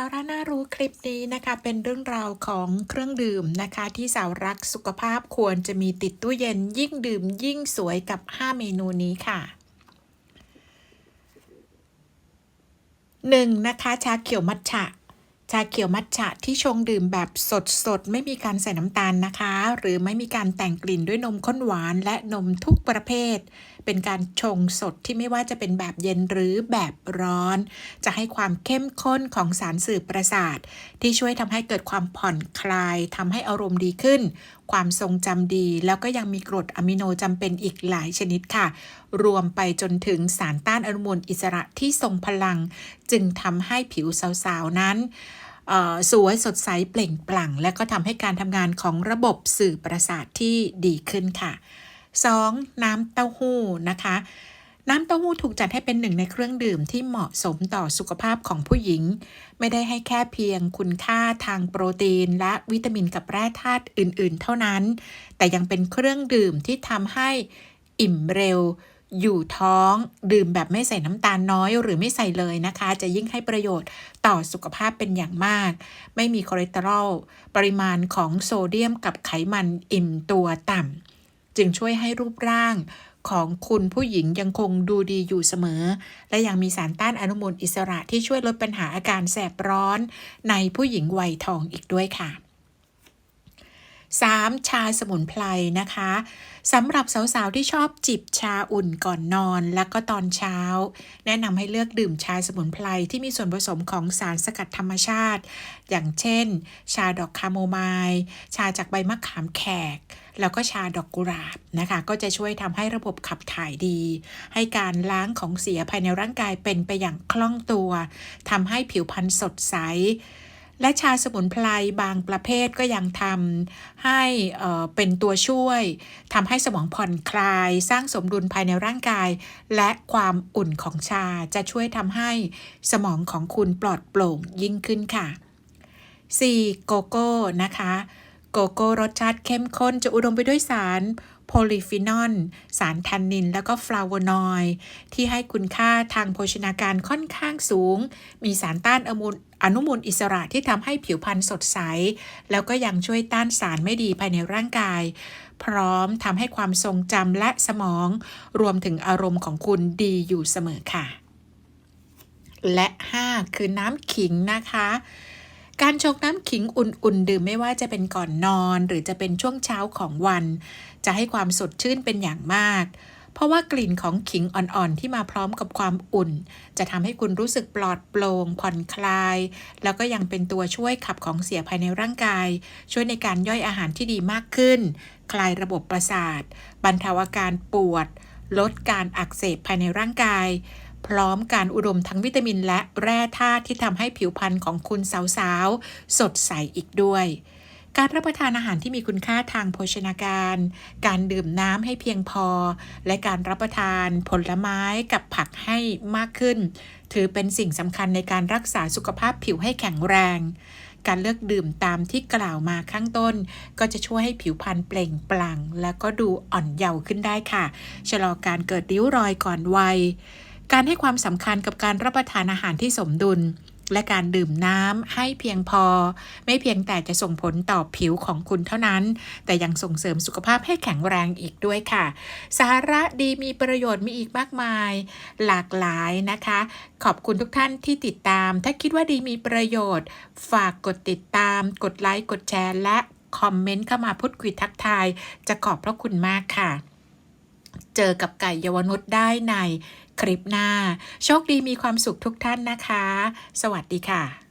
าระน่ารู้คลิปนี้นะคะ เป็นเรื่องราวของเครื่องดื่มนะคะ ที่สาวรักสุขภาพควรจะมีติดตู้เย็นยิ่งดื่มยิ่งสวยกับ 5 เมนูนี้ค่ะ 1. นะคะชาเขียวมัทฉะ ชาเขียวมัทฉะที่ชงดื่มแบบสดสดไม่มีการใส่น้ำตาลนะคะ หรือไม่มีการแต่งกลิ่นด้วยนมข้นหวานและนมทุกประเภท เป็นการชงสดที่ไม่ว่าจะเป็นแบบเย็นหรือแบบร้อน จะให้ความเข้มข้นของสารสื่อประสาท ที่ช่วยทำให้เกิดความผ่อนคลายทำให้อารมณ์ดีขึ้นความทรงจำดี แล้วก็ยังมีกรดอะมิโนจำเป็นอีกหลายชนิดค่ะ รวมไปจนถึงสารต้านอนุมูลอิสระที่ทรงพลัง จึงทำให้ผิวสาวๆ นั้นสวยสดใสเปล่งปลั่ง และก็ทำให้การทำงานของระบบสื่อประสาทที่ดีขึ้นค่ะ 2. น้ำเต้าหู้นะคะ น้ำเต้าหู้ถูกจัดให้เป็นหนึ่งในเครื่องดื่มที่เหมาะสมต่อสุขภาพของผู้หญิง ไม่ได้ให้แค่เพียงคุณค่าทางโปรตีน และวิตามินกับแร่ธาตุอื่น ๆ เท่านั้น แต่ยังเป็นเครื่องดื่มที่ทำให้อิ่มเร็ว อยู่ท้องดื่มแบบไม่ใส่น้ำตาลน้อยหรือไม่ใส่เลยนะคะ จะยิ่งให้ประโยชน์ต่อสุขภาพเป็นอย่างมาก ไม่มีคอเลสเตอรอลปริมาณของโซเดียมกับไขมันอิ่มตัวต่ำจึงช่วยให้รูปร่าง ของคุณผู้หญิงยังคงดูดีอยู่เสมอ และยังมีสารต้านอนุมูลอิสระที่ช่วยลดปัญหาอาการแสบร้อน ในผู้หญิงวัยทองอีกด้วยค่ะ 3. ชาสมุนไพรนะคะสำหรับสาวๆ ที่ชอบจิบชาอุ่นก่อนนอน แล้วก็ตอนเช้า แนะนำให้เลือกดื่มชาสมุนไพรที่มีส่วนผสมของสารสกัดธรรมชาติ อย่างเช่น ชาดอกคาโมไมล์ชาจากใบมะขามแขก แล้วก็ชาดอกกุหลาบนะคะ ก็จะช่วยทำให้ระบบขับถ่ายดี ให้การล้างของเสียภายในร่างกายเป็นไปอย่างคล่องตัวทำให้ผิวพรรณสดใสและชาสมุนไพรบางประเภทก็ยังทำให้เอ่อเป็นตัวช่วยทำให้สมองผ่อนคลาย สร้างสมดุลภายในร่างกาย และความอุ่นของชาจะช่วยทำให้สมองของคุณปลอดโปร่งยิ่งขึ้นค่ะ 4. โกโก้นะคะ โกโก้รสชาติเข้มข้นจะอุดมไปด้วยสารโพลีฟีนอล สารแทนนิน แล้วก็ฟลาโวนอยด์ที่ให้คุณค่าทางโภชนาการค่อนข้างสูง มีสารต้านอมูลอนุมูลอิสระที่ทำให้ผิวพรรณสดใส แล้วก็ยังช่วยต้านสารไม่ดีภายในร่างกาย พร้อมทำให้ความทรงจำและสมอง รวมถึงอารมณ์ของคุณดีอยู่เสมอค่ะ และ 5 คือน้ำขิงนะคะ การชงน้ำขิงอุ่นๆ ดื่มไม่ว่าจะเป็นก่อนนอน หรือจะเป็นช่วงเช้าของวัน จะให้ความสดชื่นเป็นอย่างมาก เพราะว่ากลิ่นของขิงอ่อนๆ ที่มาพร้อมกับความอุ่น จะทำให้คุณรู้สึกปลอดโปร่งผ่อนคลาย แล้วก็ยังเป็นตัวช่วยขับของเสียภายในร่างกาย ช่วยในการย่อยอาหารที่ดีมากขึ้น คลายระบบประสาท บรรเทาอาการปวด ลดการอักเสบภายในร่างกาย พร้อมการอุดมทั้งวิตามินและแร่ธาตุที่ทำให้ผิวพรรณของคุณสาวๆ สดใสอีกด้วย การรับประทานอาหารที่มีคุณค่าทางโภชนาการ การดื่มน้ำให้เพียงพอ และการรับประทานผลไม้กับผักให้มากขึ้น ถือเป็นสิ่งสำคัญในการรักษาสุขภาพผิวให้แข็งแรงการเลือกดื่มตามที่กล่าวมาข้างต้น ก็จะช่วยให้ผิวพรรณเปล่งปลั่ง และก็ดูอ่อนเยาว์ขึ้นได้ค่ะ ชะลอการเกิดริ้วรอยก่อนวัย การให้ความสำคัญกับการรับประทานอาหารที่สมดุล และการดื่มน้ำให้เพียงพอ ไม่เพียงแต่จะส่งผลต่อผิวของคุณเท่านั้น แต่ยังส่งเสริมสุขภาพให้แข็งแรงอีกด้วยค่ะ สาระดีมีประโยชน์มีอีกมากมาย หลากหลายนะคะ ขอบคุณทุกท่านที่ติดตาม ถ้าคิดว่าดีมีประโยชน์ ฝากกดติดตาม กดไลค์กดแชร์และคอมเมนต์เข้ามาพูดคุยทักทาย จะขอบพระคุณมากค่ะ เจอกับไก่เยาวนุษย์ได้ใน คลิปหน้า โชคดีมีความสุขทุกท่านนะคะ สวัสดีค่ะ